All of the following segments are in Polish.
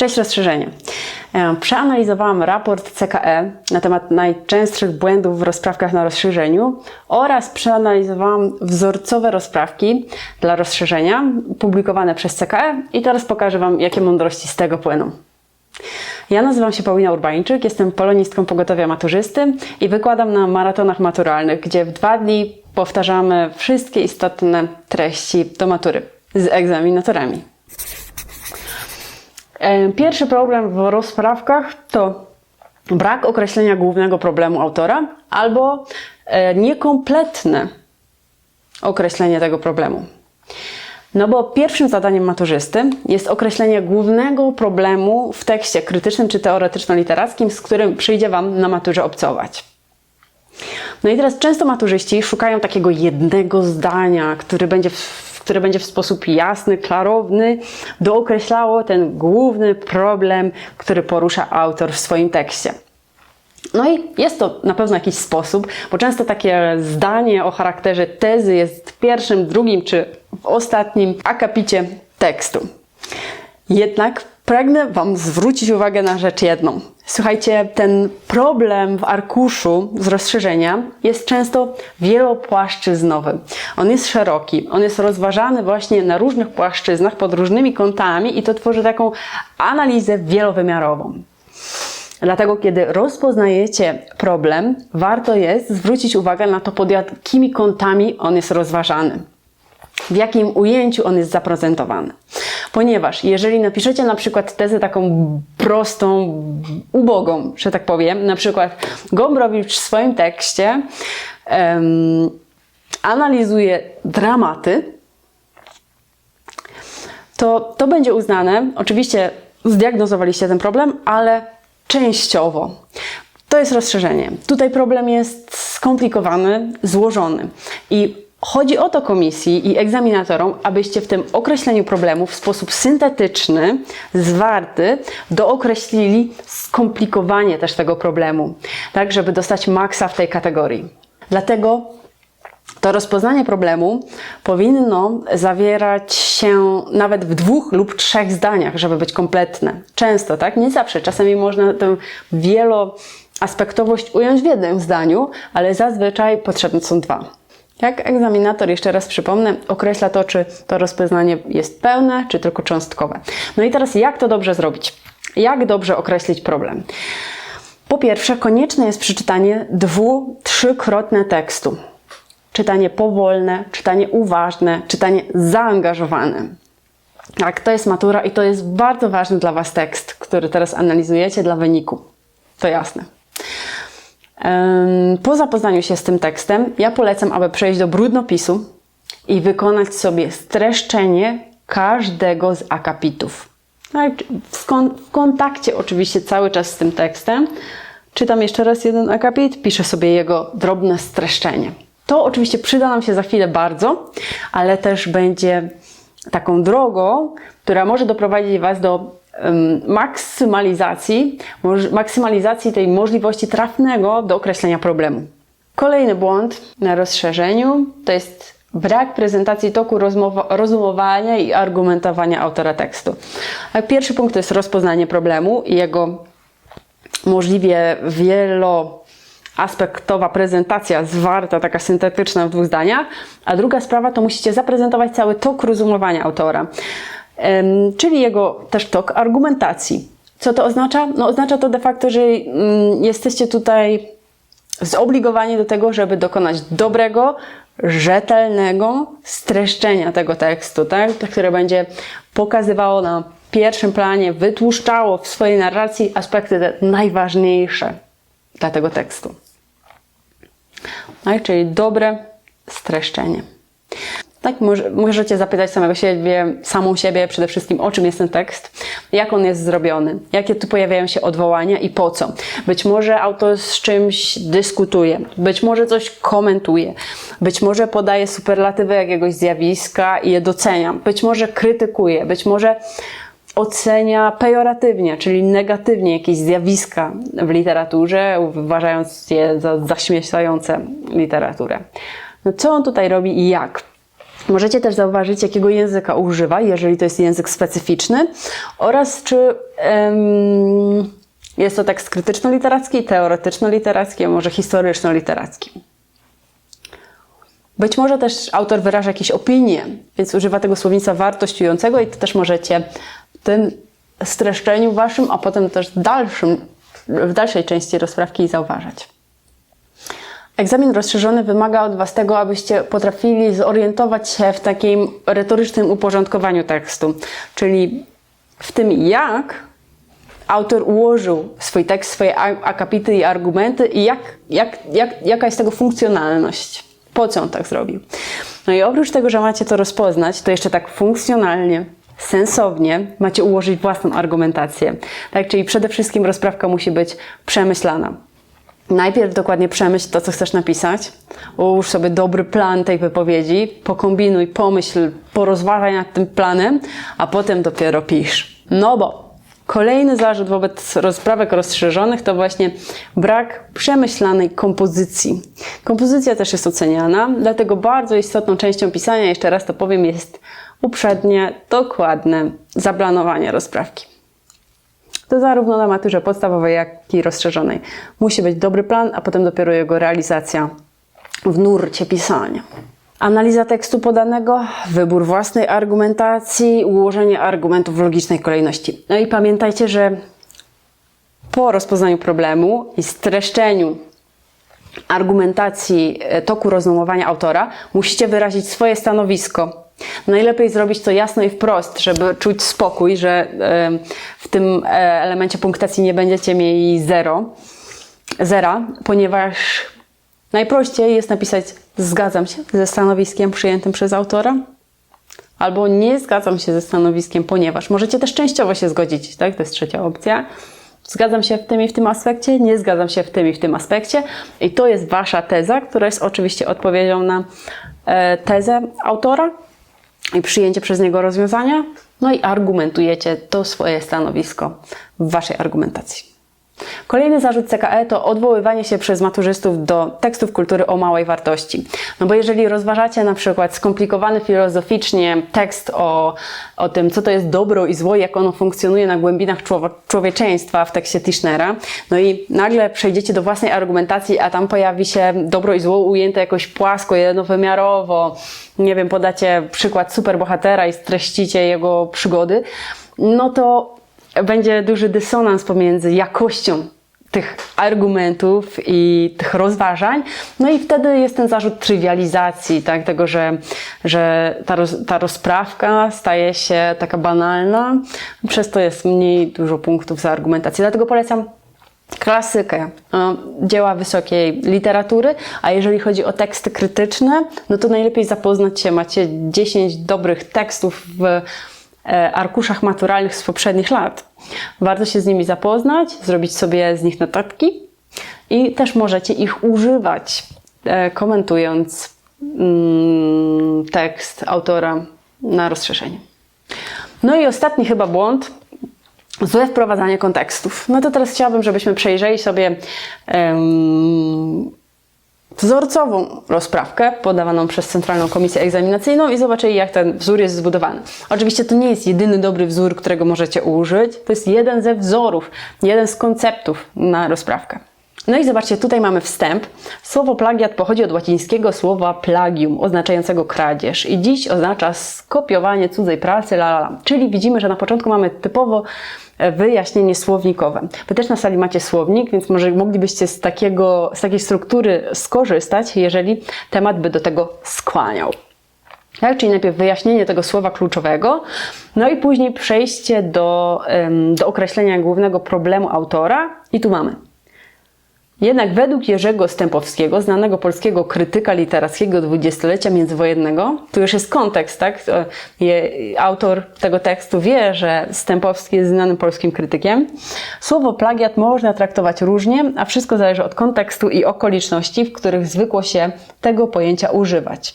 Cześć rozszerzenie. E, Przeanalizowałam raport CKE na temat najczęstszych błędów w rozprawkach na rozszerzeniu oraz przeanalizowałam wzorcowe rozprawki dla rozszerzenia publikowane przez CKE i teraz pokażę Wam, jakie mądrości z tego płyną. Ja nazywam się Paulina Urbańczyk, jestem polonistką pogotowia maturzysty i wykładam na maratonach maturalnych, gdzie w dwa dni powtarzamy wszystkie istotne treści do matury z egzaminatorami. Pierwszy problem w rozprawkach to brak określenia głównego problemu autora albo e, niekompletne określenie tego problemu. No bo pierwszym zadaniem maturzysty jest określenie głównego problemu w tekście krytycznym czy teoretyczno-literackim, z którym przyjdzie Wam na maturze obcować. No i teraz często maturzyści szukają takiego jednego zdania, który będzie w, które będzie w sposób jasny, klarowny dookreślało ten główny problem, który porusza autor w swoim tekście. No i jest to na pewno jakiś sposób, bo często takie zdanie o charakterze tezy jest w pierwszym, drugim czy w ostatnim akapicie tekstu. Jednak pragnę Wam zwrócić uwagę na rzecz jedną. Słuchajcie, ten problem w arkuszu z rozszerzenia jest często wielopłaszczyznowy. On jest szeroki, on jest rozważany właśnie na różnych płaszczyznach, pod różnymi kątami i to tworzy taką analizę wielowymiarową. Dlatego, kiedy rozpoznajecie problem, warto jest zwrócić uwagę na to, pod jakimi kątami on jest rozważany, w jakim ujęciu on jest zaprezentowany. Ponieważ jeżeli napiszecie na przykład tezę taką prostą, ubogą, że tak powiem, na przykład Gombrowicz w swoim tekście um, analizuje dramaty, to to będzie uznane, oczywiście zdiagnozowaliście ten problem, ale częściowo. To jest rozszerzenie. Tutaj problem jest skomplikowany, złożony. I chodzi o to komisji i egzaminatorom, abyście w tym określeniu problemu w sposób syntetyczny, zwarty, dookreślili skomplikowanie też tego problemu, tak żeby dostać maksa w tej kategorii. Dlatego to rozpoznanie problemu powinno zawierać się nawet w dwóch lub trzech zdaniach, żeby być kompletne. Często, tak? Nie zawsze. Czasami można tę wieloaspektowość ująć w jednym zdaniu, ale zazwyczaj potrzebne są dwa. Jak egzaminator, jeszcze raz przypomnę, określa to, czy to rozpoznanie jest pełne, czy tylko cząstkowe. No i teraz, jak to dobrze zrobić? Jak dobrze określić problem? Po pierwsze, konieczne jest przeczytanie dwu, trzykrotne tekstu czytanie powolne, czytanie uważne, czytanie zaangażowane. Tak, to jest matura i to jest bardzo ważny dla Was tekst, który teraz analizujecie dla wyniku. To jasne. Po zapoznaniu się z tym tekstem, ja polecam, aby przejść do brudnopisu i wykonać sobie streszczenie każdego z akapitów. Tak, w, kon w kontakcie oczywiście cały czas z tym tekstem. Czytam jeszcze raz jeden akapit, piszę sobie jego drobne streszczenie. To oczywiście przyda nam się za chwilę bardzo, ale też będzie taką drogą, która może doprowadzić Was do maksymalizacji, maksymalizacji tej możliwości trafnego do określenia problemu. Kolejny błąd na rozszerzeniu to jest brak prezentacji toku rozumowania i argumentowania autora tekstu. Pierwszy punkt to jest rozpoznanie problemu i jego możliwie wielo aspektowa prezentacja zwarta, taka syntetyczna w dwóch zdaniach, a druga sprawa to musicie zaprezentować cały tok rozumowania autora, czyli jego też tok argumentacji. Co to oznacza? No oznacza to de facto, że mm, jesteście tutaj zobligowani do tego, żeby dokonać dobrego, rzetelnego streszczenia tego tekstu, tak? które będzie pokazywało na pierwszym planie, wytłuszczało w swojej narracji aspekty najważniejsze dla tego tekstu. Tak, czyli dobre streszczenie. Tak, może, możecie zapytać samego siebie, samą siebie przede wszystkim, o czym jest ten tekst, jak on jest zrobiony, jakie tu pojawiają się odwołania i po co. Być może autor z czymś dyskutuje, być może coś komentuje, być może podaje superlatywy jakiegoś zjawiska i je docenia, być może krytykuje, być może ocenia pejoratywnie, czyli negatywnie jakieś zjawiska w literaturze, uważając je za zaśmieszające literaturę. No co on tutaj robi i jak? Możecie też zauważyć, jakiego języka używa, jeżeli to jest język specyficzny, oraz czy em, jest to tekst krytyczno-literacki, teoretyczno-literacki, a może historyczno-literacki. Być może też autor wyraża jakieś opinie, więc używa tego słownictwa wartościującego i to też możecie w tym streszczeniu waszym, a potem też dalszym, w dalszej części rozprawki zauważać. Egzamin rozszerzony wymaga od Was tego, abyście potrafili zorientować się w takim retorycznym uporządkowaniu tekstu, czyli w tym, jak autor ułożył swój tekst, swoje akapity i argumenty i jak, jak, jak, jaka jest tego funkcjonalność, po co on tak zrobił. No i oprócz tego, że macie to rozpoznać, to jeszcze tak funkcjonalnie, sensownie macie ułożyć własną argumentację. Tak, czyli przede wszystkim rozprawka musi być przemyślana. Najpierw dokładnie przemyśl to, co chcesz napisać, ułóż sobie dobry plan tej wypowiedzi, pokombinuj, pomyśl, porozważaj nad tym planem, a potem dopiero pisz. No bo kolejny zarzut wobec rozprawek rozszerzonych to właśnie brak przemyślanej kompozycji. Kompozycja też jest oceniana, dlatego bardzo istotną częścią pisania, jeszcze raz to powiem, jest uprzednie, dokładne zaplanowanie rozprawki. To zarówno na maturze podstawowej, jak i rozszerzonej. Musi być dobry plan, a potem dopiero jego realizacja w nurcie pisania. Analiza tekstu podanego, wybór własnej argumentacji, ułożenie argumentów w logicznej kolejności. No i pamiętajcie, że po rozpoznaniu problemu i streszczeniu argumentacji e, toku rozumowania autora, musicie wyrazić swoje stanowisko Najlepiej zrobić to jasno i wprost, żeby czuć spokój, że w tym e, elemencie punktacji nie będziecie mieli zero, zera, ponieważ najprościej jest napisać zgadzam się ze stanowiskiem przyjętym przez autora, albo nie zgadzam się ze stanowiskiem, ponieważ możecie też częściowo się zgodzić, tak? To jest trzecia opcja. Zgadzam się w tym i w tym aspekcie, nie zgadzam się w tym i w tym aspekcie. I to jest wasza teza, która jest oczywiście odpowiedzią na e, tezę autora, i przyjęcie przez niego rozwiązania, no i argumentujecie to swoje stanowisko w waszej argumentacji. Kolejny zarzut CKE to odwoływanie się przez maturzystów do tekstów kultury o małej wartości. No bo jeżeli rozważacie na przykład skomplikowany filozoficznie tekst o, o tym, co to jest dobro i zło, jak ono funkcjonuje na głębinach człowieczeństwa w tekście Tischnera, no i nagle przejdziecie do własnej argumentacji, a tam pojawi się dobro i zło ujęte jakoś płasko, jednowymiarowo, nie wiem, podacie przykład superbohatera i streścicie jego przygody, no to będzie duży dysonans pomiędzy jakością tych argumentów i tych rozważań. No i wtedy jest ten zarzut trywializacji, tak, tego, że, że ta, roz, ta rozprawka staje się taka banalna, przez to jest mniej dużo punktów za argumentację. Dlatego polecam klasykę, dzieła wysokiej literatury, a jeżeli chodzi o teksty krytyczne, no to najlepiej zapoznać się, macie 10 dobrych tekstów w arkuszach maturalnych z poprzednich lat. Warto się z nimi zapoznać, zrobić sobie z nich notatki i też możecie ich używać, e, komentując mm, tekst autora na rozszerzenie. No i ostatni chyba błąd, złe wprowadzanie kontekstów. No to teraz chciałabym, żebyśmy przejrzeli sobie um, wzorcową rozprawkę podawaną przez Centralną Komisję Egzaminacyjną i zobaczyli, jak ten wzór jest zbudowany. Oczywiście to nie jest jedyny dobry wzór, którego możecie użyć. To jest jeden ze wzorów, jeden z konceptów na rozprawkę. No i zobaczcie, tutaj mamy wstęp. Słowo plagiat pochodzi od łacińskiego słowa plagium, oznaczającego kradzież i dziś oznacza skopiowanie cudzej pracy, la, la. Czyli widzimy, że na początku mamy typowo wyjaśnienie słownikowe. Wy też na sali macie słownik, więc może moglibyście z, takiego, z takiej struktury skorzystać, jeżeli temat by do tego skłaniał. Tak? Czyli najpierw wyjaśnienie tego słowa kluczowego, no i później przejście do, do określenia głównego problemu autora. I tu mamy jednak według Jerzego Stępowskiego, znanego polskiego krytyka literackiego dwudziestolecia międzywojennego, tu już jest kontekst, tak? Autor tego tekstu wie, że Stępowski jest znanym polskim krytykiem. Słowo plagiat można traktować różnie, a wszystko zależy od kontekstu i okoliczności, w których zwykło się tego pojęcia używać.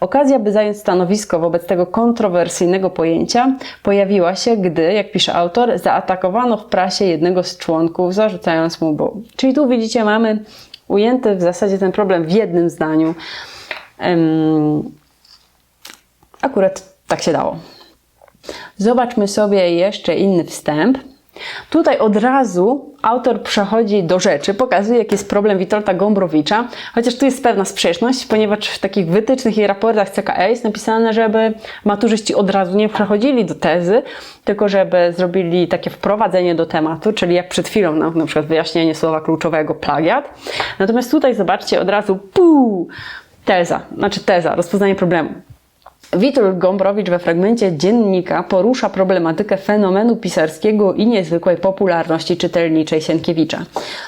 Okazja, by zająć stanowisko wobec tego kontrowersyjnego pojęcia, pojawiła się, gdy, jak pisze autor, zaatakowano w prasie jednego z członków, zarzucając mu, bo. Czyli tu widzicie, mamy ujęty w zasadzie ten problem w jednym zdaniu. akurat tak się dało. Zobaczmy sobie jeszcze inny wstęp. Tutaj od razu autor przechodzi do rzeczy, pokazuje, jaki jest problem Witolda Gombrowicza, chociaż tu jest pewna sprzeczność, ponieważ w takich wytycznych i raportach CKE jest napisane, żeby maturzyści od razu nie przechodzili do tezy, tylko żeby zrobili takie wprowadzenie do tematu, czyli jak przed chwilą na, na przykład wyjaśnienie słowa kluczowego plagiat. Natomiast tutaj zobaczcie od razu, puu, teza, znaczy teza, rozpoznanie problemu. Witold Gombrowicz we fragmencie dziennika porusza problematykę fenomenu pisarskiego i niezwykłej popularności czytelniczej Sienkiewicza.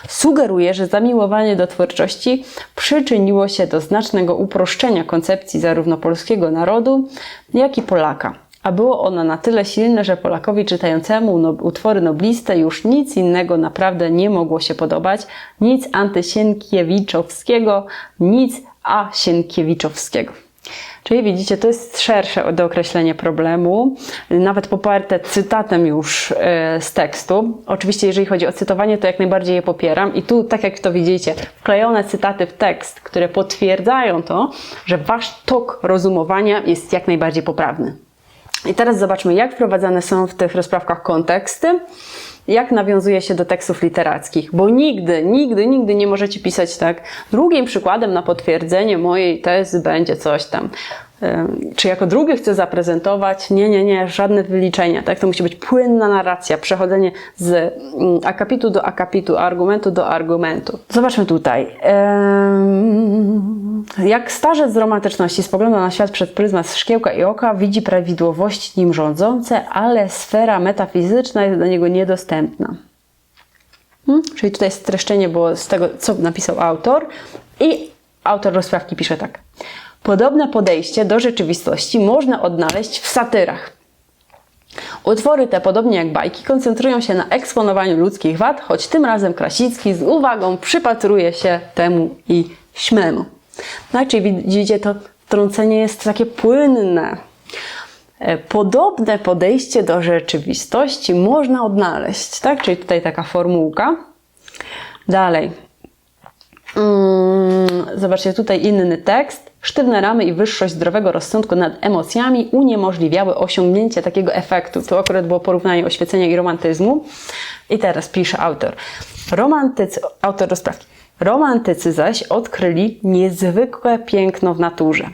Sugeruje, że zamiłowanie do twórczości przyczyniło się do znacznego uproszczenia koncepcji zarówno polskiego narodu, jak i Polaka. A było ono na tyle silne, że Polakowi czytającemu no, utwory nobliste już nic innego naprawdę nie mogło się podobać, nic antysienkiewiczowskiego, nic asienkiewiczoowskiego. Czyli widzicie, to jest szersze dookreślenie problemu, nawet poparte cytatem już e, z tekstu. Oczywiście, jeżeli chodzi o cytowanie, to jak najbardziej je popieram. I tu, tak jak to widzicie, wklejone cytaty w tekst, które potwierdzają to, że wasz tok rozumowania jest jak najbardziej poprawny. I teraz zobaczmy, jak wprowadzane są w tych rozprawkach konteksty jak nawiązuje się do tekstów literackich, bo nigdy, nigdy, nigdy nie możecie pisać tak. Drugim przykładem na potwierdzenie mojej tezy będzie coś tam czy jako drugi chcę zaprezentować, nie, nie, nie, żadne wyliczenia, tak? To musi być płynna narracja, przechodzenie z mm, akapitu do akapitu, argumentu do argumentu. Zobaczmy tutaj. Jak starzec z romantyczności spogląda na świat przez pryzmat szkiełka i oka, widzi prawidłowości nim rządzące, ale sfera metafizyczna jest dla niego niedostępna. Hmm? Czyli tutaj streszczenie było z tego, co napisał autor i autor rozprawki pisze tak. Podobne podejście do rzeczywistości można odnaleźć w satyrach. Utwory te, podobnie jak bajki, koncentrują się na eksponowaniu ludzkich wad, choć tym razem Krasicki z uwagą przypatruje się temu i śmemu. Czyli widzicie, to wtrącenie jest takie płynne. E, podobne podejście do rzeczywistości można odnaleźć, tak? Czyli tutaj taka formułka. Dalej. Hmm, zobaczcie, tutaj inny tekst. Sztywne ramy i wyższość zdrowego rozsądku nad emocjami uniemożliwiały osiągnięcie takiego efektu. To akurat było porównanie oświecenia i romantyzmu. I teraz pisze autor. Romantycy, autor rozprawki. Romantycy zaś odkryli niezwykłe piękno w naturze.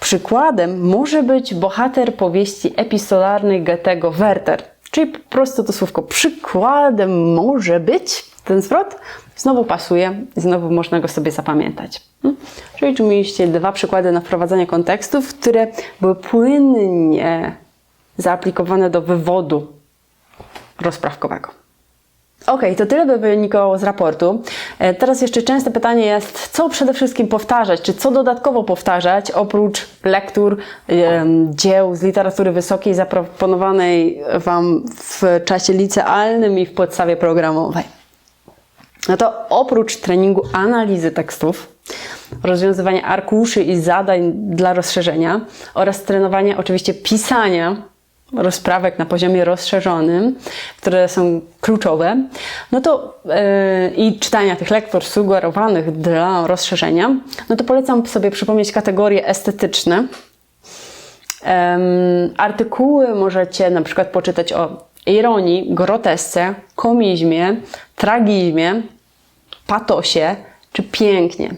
Przykładem może być bohater powieści epistolarnej Goethego Werther, czyli po prostu to słówko przykładem może być ten zwrot znowu pasuje znowu można go sobie zapamiętać. Hmm? Czyli tu mieliście dwa przykłady na wprowadzanie kontekstów, które były płynnie zaaplikowane do wywodu rozprawkowego. Ok, to tyle by wynikało z raportu. E, teraz jeszcze częste pytanie jest, co przede wszystkim powtarzać, czy co dodatkowo powtarzać, oprócz lektur dzieł z literatury wysokiej zaproponowanej Wam w czasie licealnym i w podstawie programowej no to oprócz treningu analizy tekstów, rozwiązywania arkuszy i zadań dla rozszerzenia oraz trenowania oczywiście pisania rozprawek na poziomie rozszerzonym, które są kluczowe, no to yy, i czytania tych lektur sugerowanych dla rozszerzenia, no to polecam sobie przypomnieć kategorie estetyczne. artykuły możecie na przykład poczytać o ironii, grotesce, komizmie, tragizmie, patosie czy pięknie.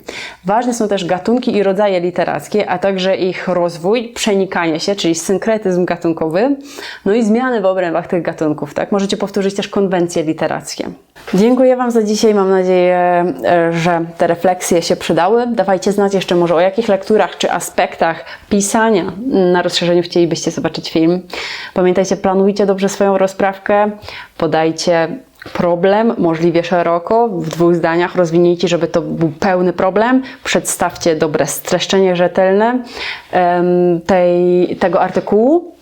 Ważne są też gatunki i rodzaje literackie, a także ich rozwój, przenikanie się, czyli synkretyzm gatunkowy, no i zmiany w obrębach tych gatunków. Tak? Możecie powtórzyć też konwencje literackie. Dziękuję Wam za dzisiaj. Mam nadzieję, e, że te refleksje się przydały. Dawajcie znać jeszcze może o jakich lekturach czy aspektach pisania na rozszerzeniu chcielibyście zobaczyć film. Pamiętajcie, planujcie dobrze swoją rozprawkę, podajcie problem możliwie szeroko, w dwóch zdaniach rozwinięcie, żeby to był pełny problem. Przedstawcie dobre streszczenie rzetelne tej, tego artykułu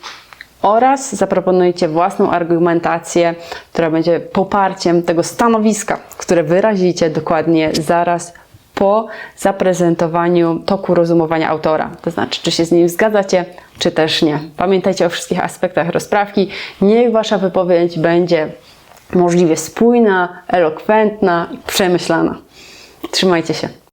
oraz zaproponujcie własną argumentację, która będzie poparciem tego stanowiska, które wyrazicie dokładnie zaraz po zaprezentowaniu toku rozumowania autora. To znaczy, czy się z nim zgadzacie, czy też nie. Pamiętajcie o wszystkich aspektach rozprawki. Niech Wasza wypowiedź będzie możliwie spójna, elokwentna i przemyślana. Trzymajcie się.